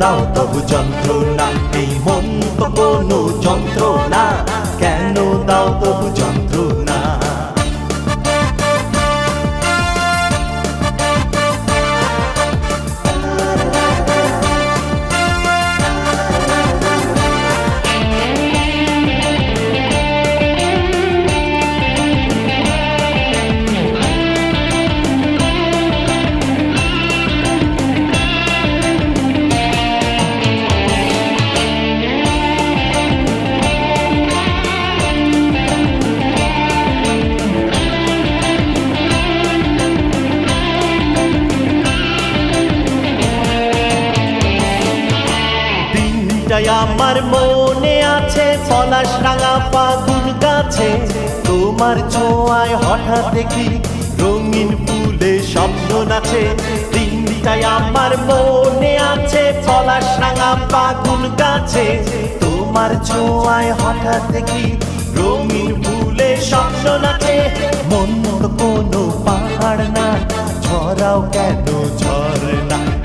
দাও তবু যন্ত্রণা এই মন তো কোনো যন্ত্রণা। কেন দাও তবু যন্ত্রণা? দিনটাই আমার মনে আছে, পলাশ রাঙা ফাগুন গাছে। তোমার ছোঁয়ায় হঠাৎ দেখি রঙিন ফুলে স্বপ্ন নাচে। দিনটাই আমার মনে আছে, পলাশ রাঙা ফাগুন গাছে। তোমার ছোঁয়ায় হঠাৎ দেখি রঙিন ফুলে স্বপ্ন নাচে। মন কোনো পাহাড় না, ঝরাও কেন ঝরনা?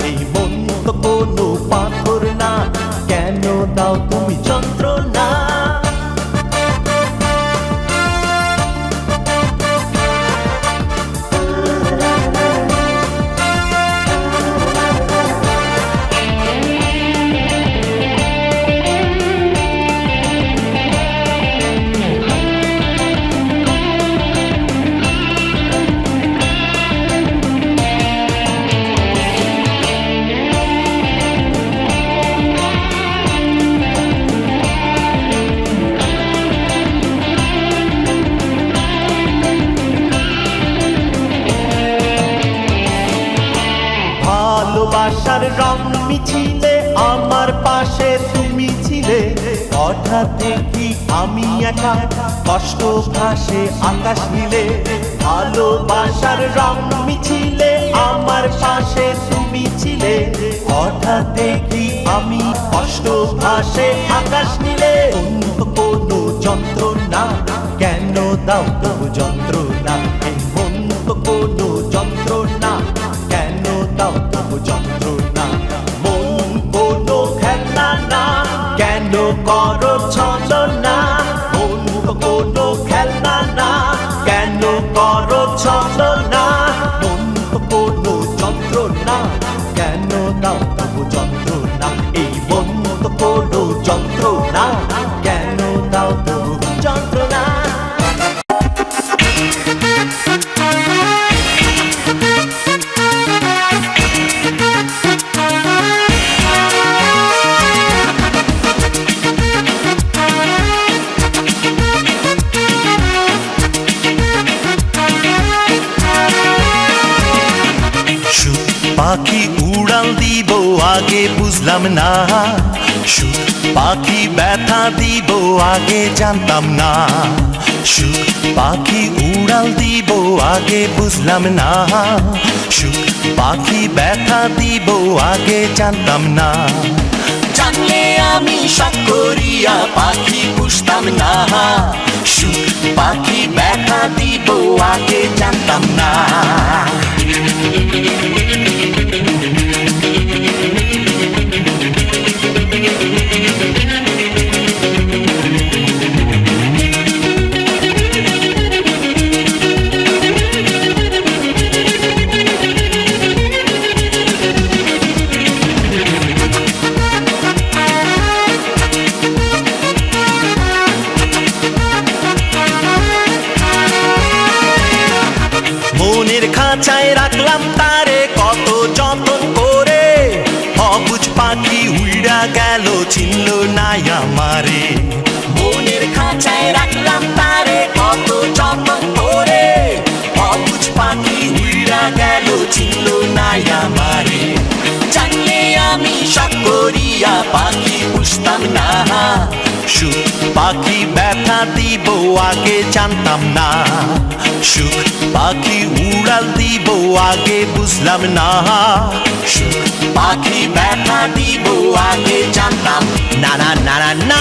পাশে তুমি ছিলে। হঠাৎ দেখি আমি কষ্ট ভাসে আকাশ নীলে। কোনো যন্ত্রণা, কেন দাও কোনো দাও মন কোনো খেলনা না, কেন করো বুঝলাম না। সুখ পাখি ব্যথা দিব, আগে জানতাম না। সুখ পাখি উড়াল দিব, আগে বুঝলাম না। সুখ পাখি ব্যথা দিব, আগে জানতাম না। জানলে আমি সাকরিয়া পাখি পুষতাম না। সুখ পাখি ব্যথা দিব, আগে জানতাম না। সুখ পাখি ব্যথা দিব, আগে জানতাম না। সুখ, পাখি উড়াল দিব, আগে বুঝলাম না। সুখ, পাখি ব্যথা দিব, আগে জানতাম না না না না।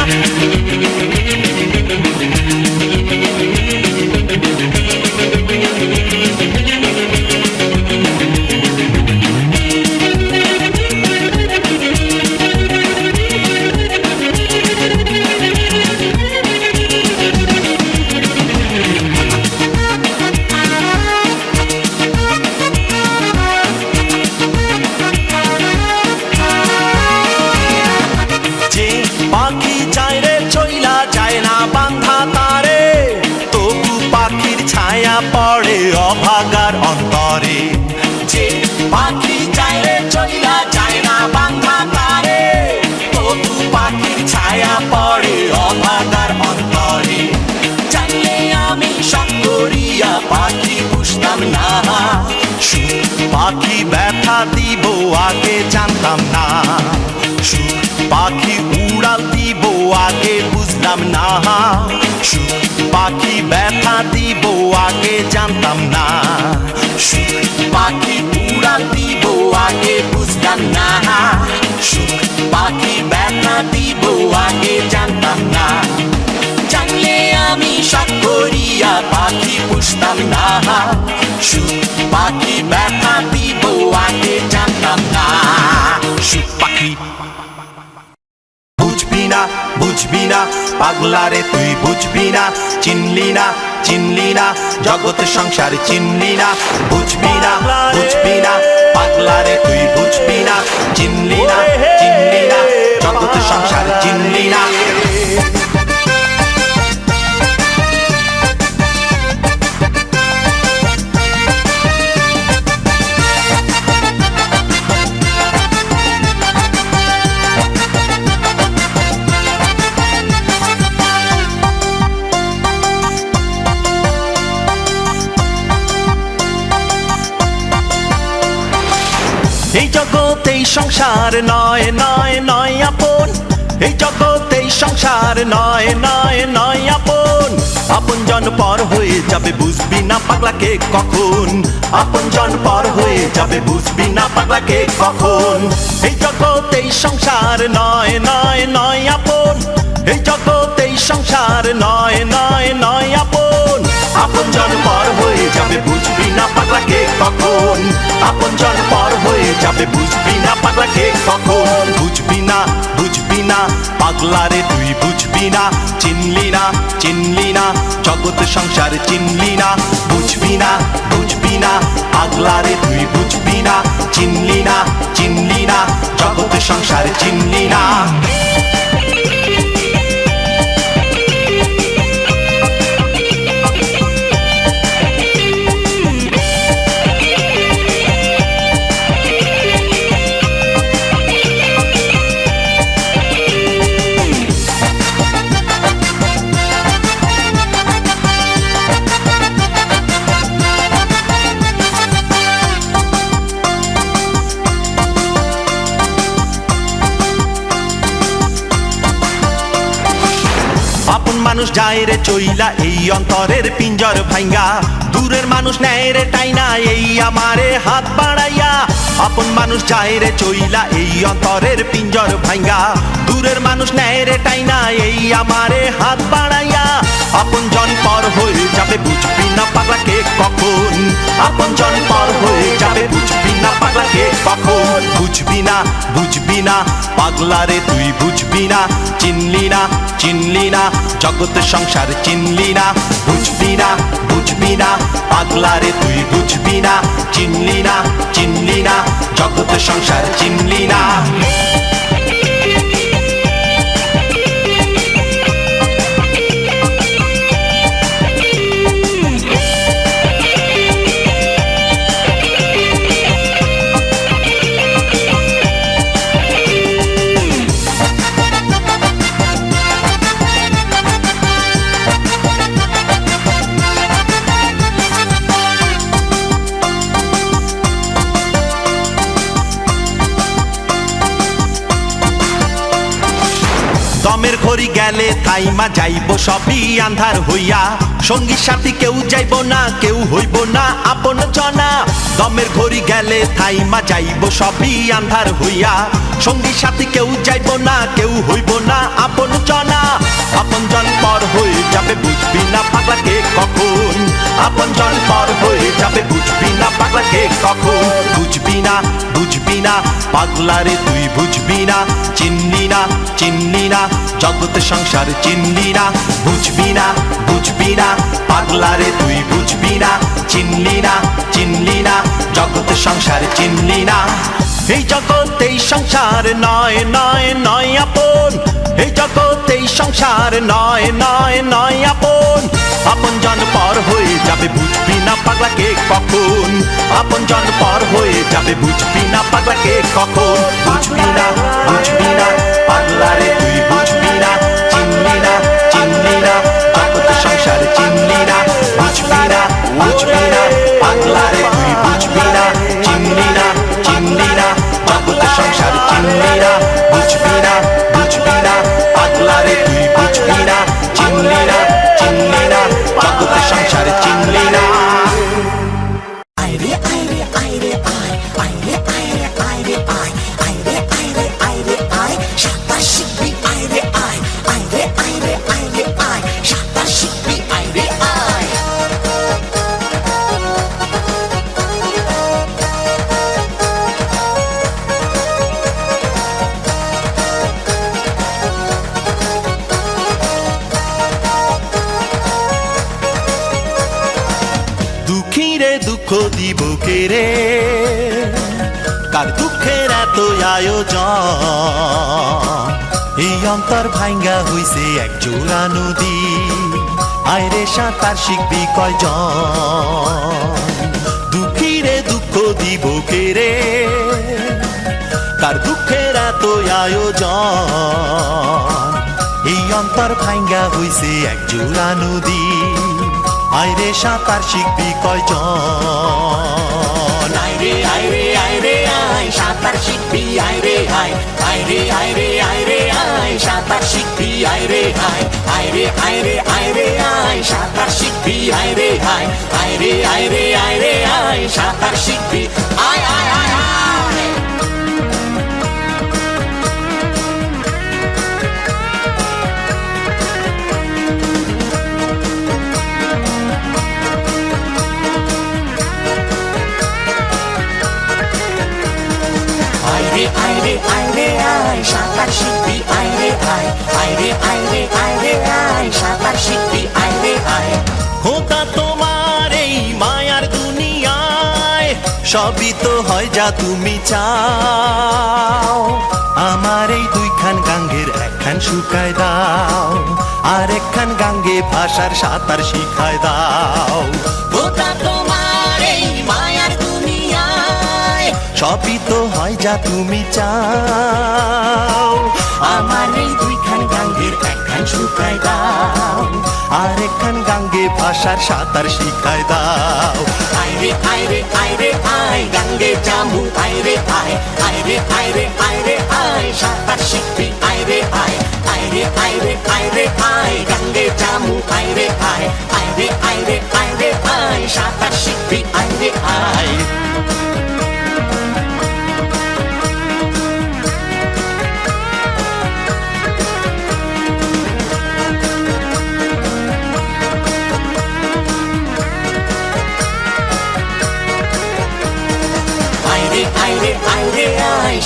না। সুখ পাখি ব্যথা দিব, আগে জানতাম না। সুখ পাখি উড়াল দিব, আগে বুঝলাম না। সুখ পাখি ব্যথা দিব, আগে জানতাম না। সুখ পাখি উড়াল দিব, আগে বুঝতাম না। সুখ পাখি ব্যথা দিব, আগে জানতাম না। জানলে আমি করিয়া পাখি পুষতাম না। সুখ পাখি ব্যথা দিব আগে জানতাম না। সুখ পাখি। বুঝবি না বুঝবি না পাগলারে তুই বুঝবি না চিনলি না চিনলি না জগৎ সংসার চিনলি না। বুঝবি না বুঝবি না পাগলারে তুই বুঝবি না চিনলি না চিনলি না জগৎ সংসার চিনলি না। এই জগতেই সংসার নয় নয় নয় আপন। এই জগতেই সংসার নয় নয় নয় আপন। আপন জন পর হয়ে যাবে, বুঝবি না পাগলাকে কখন। আপন জন পর হয়ে যাবে, বুঝবি না পাগলাকে কখন। এই জগতেই সংসার নয় নয় নয় আপন। এই জগতেই সংসার নয় নয় নয় আপন। আপন জন পর হয়ে যাবে, বুঝবি না পাগলাকে কখন? আপন জন পর হয়ে যাবে, বুঝবি না পাগলাকে কখন? বুঝবি না বুঝবি না পাগলারে তুই বুঝবি না, চিনলি না চিনলি না, জগৎ সংসার চিনলি না, বুঝবি না বুঝবি না পাগলারে তুই বুঝবি না, চিনলি না চিনলি না, জগৎ সংসার চিনলি যায় রে চইলা এই অন্তরের পিঞ্জর ভাঙ্গা দূরের মানুষ নেয় রে টাইনা এই আমারে হাত বাড়াইয়া আপন মানুষ যায় রে চইলা এই অন্তরের পিঞ্জর ভাঙ্গা দূরের মানুষ নেয় রে টাইনা এই আমারে হাত বাড়াইয়া আপন জন পর হয়ে যাবে বুঝবি না পাগলাকে কখন? আপন জন পর হয়ে যাবে বুঝবি না পাগলাকে কখন? বুঝবি না বুঝবি না পাগলারে তুই বুঝবি না, চিনলি না চিনলি না, জগৎ সংসার চিনলি না, বুঝবি না বুঝবি না পাগলারে তুই বুঝবি না চিনলি না চিনলি না জগৎ সংসার চিনলি না। গেলে থাইমা যাইব সবই আন্ধার হইয়া। সঙ্গী সাথী কেউ যাইব না, কেউ হইব না, আপন জনা। দমের ঘড়ি গেলে থাইমা যাইব সবই আন্ধার হইয়া। সঙ্গী সাথী কেউ যাইব না, কেউ হইব না, আপন জনা। আপন জন পর হয়ে যাবে, বুঝবি না পাগলাকে কখন। আপন জন পর হয়ে যাবে বুঝবি না পাগলাকে কখন? বুঝবি না বুঝবি না, পাগলারে তুই বুঝবি না, চিনলি না চিনলি না জগৎ সংসার চিনলি না, বুঝবি না বুঝবি না, পাগলারে তুই বুঝবি না, চিনলি না চিনলি না জগৎ সংসার চিনলি না। এই জগৎ সংসার নয় নয় নয়, আপন। এই এই সংসার নয় নয় নয় আপন। আপন জন পর হয়ে যাবে, বুঝবি না পাগলাকে কখন। আপন জন পর হয়ে যাবে, বুঝবি না পাগলাকে কখন। বুঝবি না বুঝবি না পাগলারে তুই বুঝবি না, চিনলি না চিনলি না, জগৎ সংসার চিনলি না। বুঝবি না বুঝবি না পাগলারে তুই বুঝবি না, চিনলি না চিনলি না, জগৎ সংসার চিনলি না। ভাঙ্গা হইছে এক জোড়া নদী। আইরে সাঁতার শিখবি কয়জন? দুঃখীরে দুঃখ দিব কে রে তার দুঃখের এত আয়োজন? এই অন্তর ভাঙ্গা হইছে এক জোড়া নদী। আইরে সাঁতার শিখবি কয়জন? আইরে আইরে আইরে আয় সাঁতার শিখবি আইরে আয় আইরে আইরে আইরে আয় সাঁতার শিখবি আইরে আয় আইরে আইরে আইরে আয় সাঁতার শিখবি আইরে আয় আইরে আইরে আইরে আয় সাঁতার শিখবি আয় আয় আয় আইরে আইরে আইরে আয় সাঁতার শিখবি সাঁতার শিখবি হোতা তোমার এই মায়ার দুনিয়ায়, সবই তো হয় যা তুমি চাও। আমার এই দুইখান গাঙ্গের একখান শুকায় দাও, আর একখান গাঙ্গে ভাষার সাঁতার শিখায় দাও। তোমার সবই তো হয় যা তুমি চাও আমার এই দুইখান গাঙ্গের একখান শুকাই দাও আর একখান গাঙ্গে ভাষার সাঁতার শিখায় দাও আইরে আইরে আইরে আয় গাঙ্গে জামু আইরে আয় আইরে আইরে আইরে আয় সাঁতার শিখবি আইরে আয় আইরে আইরে আইরে আয় গাঙ্গে জামু আইরে আয় আইরে আইরে আইরে আয় সাঁতার শিখবি আইরে আয়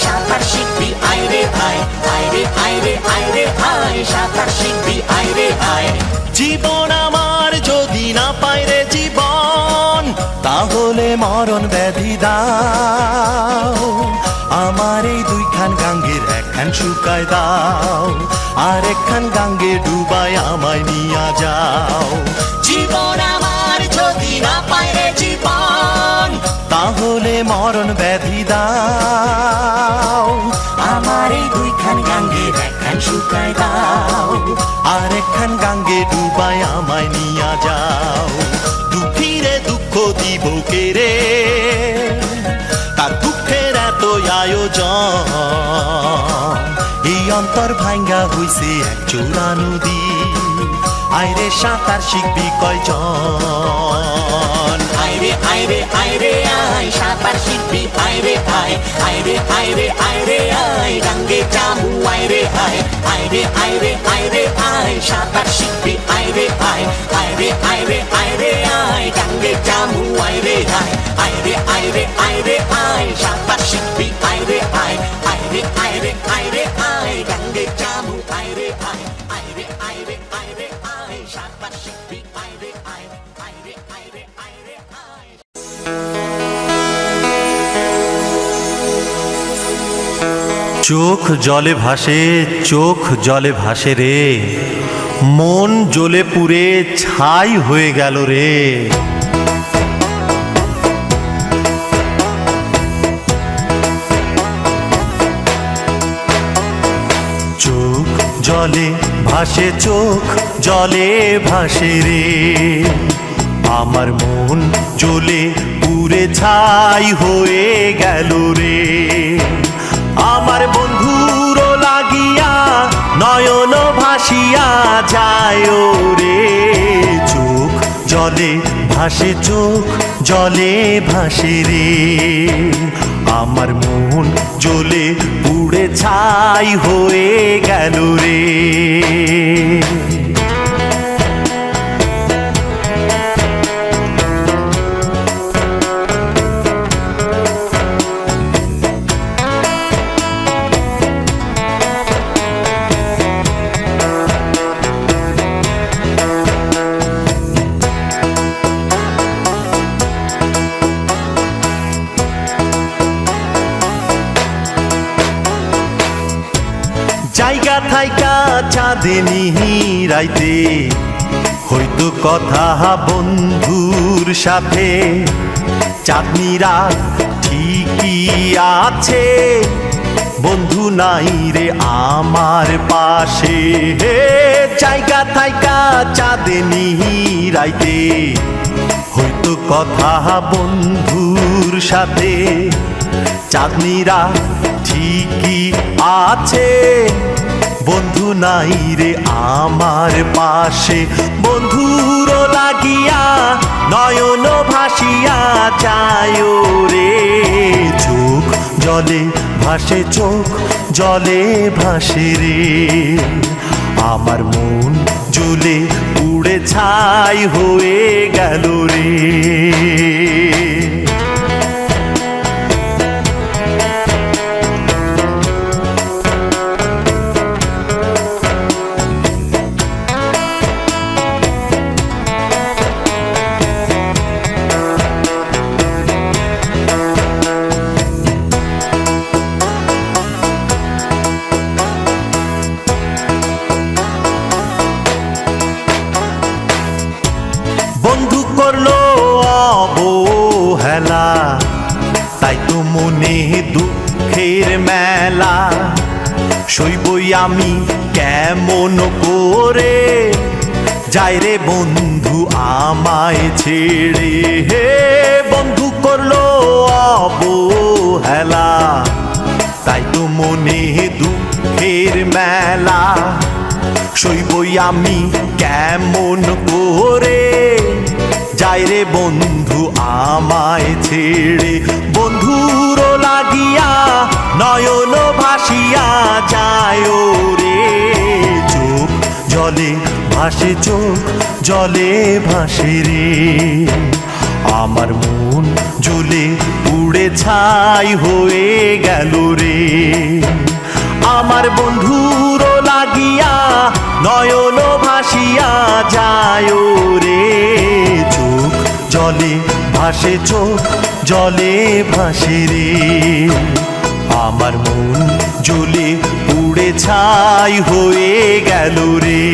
সাঁতার শিখবি আইরে আয় আইরে আইরে আইরে আয় সাঁতার শিখবি আইরে আয়। জীবন আমার যদি না পাই রে জীবন, তাহলে মরণ ব্যাধি দাও। আমার এই দুইখান গাঙ্গের একখান শুকায় দাও, আর একখান গাঙ্গে ডুবাই আমায় নিয়া যাও। জীবন আমার যদি না পায় রে জীবন, তাহলে মরণ একখান শুকায় দাও। আর একখান গাঙ্গে ডুবায় আমায় নিয়া যাও। দুঃখীরে দুঃখ দিব কেরে তার দুঃখের এত আয়োজন। এই অন্তর ভাঙ্গা হইছে এক চোরা নদী আইরে সাঁতার শিখবি কয়জন? আইরে আইরে আইরে, আয়, সাঁতার শিখবি, আইরে, আয়, আইরে আইরে আইরে, আয় গাঙ্গে জামু আইরে, আয়, আইরে আইরে আইরে, আয়, সাঁতার শিখবি, আইরে, আয়, আইরে আইরে আইরে, আয় গাঙ্গে জামু আইরে, আয়, আইরে আইরে আইরে চোখ জলে ভাসে, চোখ জলে ভাসে রে। মন জ্বলে পুড়ে, ছাই হয়ে গেল রে। চোখ জলে ভাসে, চোখ জলে ভাসে রে। আমার মন জ্বলে পুরে ছাই হয়ে গেল রে। আমার নয়ন ভাসিয়া যায় রে চোখ, জলে ভাসে চোখ, জলে ভাসে রে। আমার মন জলে পুড়ে ছাই হয়ে গেল রে। চাঁদেনি রাইতে। হয়তো কথা বন্ধুর সাথে। চাঁদনিরা ঠিকই আছে। বন্ধু নাই রে আমার পাশে। হে জায়গা থাইকা চাঁদেনি রাইতে। হয়তো কথা বন্ধুর সাথে। চাঁদনিরা ঠিকই আছে। বন্ধু নাই রে আমার পাশে। বন্ধুর লাগিয়া নয়ন ভাসিয়া যায় রে চোখ। জলে ভাসে চোখ, জলে ভাসে রে। আমার মন জুলে উড়ে ছাই হয়ে গেল রে। মেলা। সইবই আমি কেমন করে? যাই রে বন্ধু, আমায় ছেড়ে হে বন্ধু, করল অবহেলা। তাই তো মনে দুঃখের মেলা। সইবই আমি কেমন করে? যাই রে বন্ধু আমায় ছেড়ে। বন্ধুর লাগিয়া নয়ন ভাসিয়া যায় রে চোখ। জলে ভাসে চোখ, জলে ভাসে রে। আমার মন জ্বলে উড়ে ছাই হয়ে গেল রে। আমার বন্ধুর লাগিয়া নয়ন ভাসিয়া যায় জলে ভাসে চোখ জলে ভাসে রে। আমার মন জ্বলে উড়ে ছাই হয়ে গেল রে।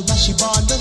Bashibanda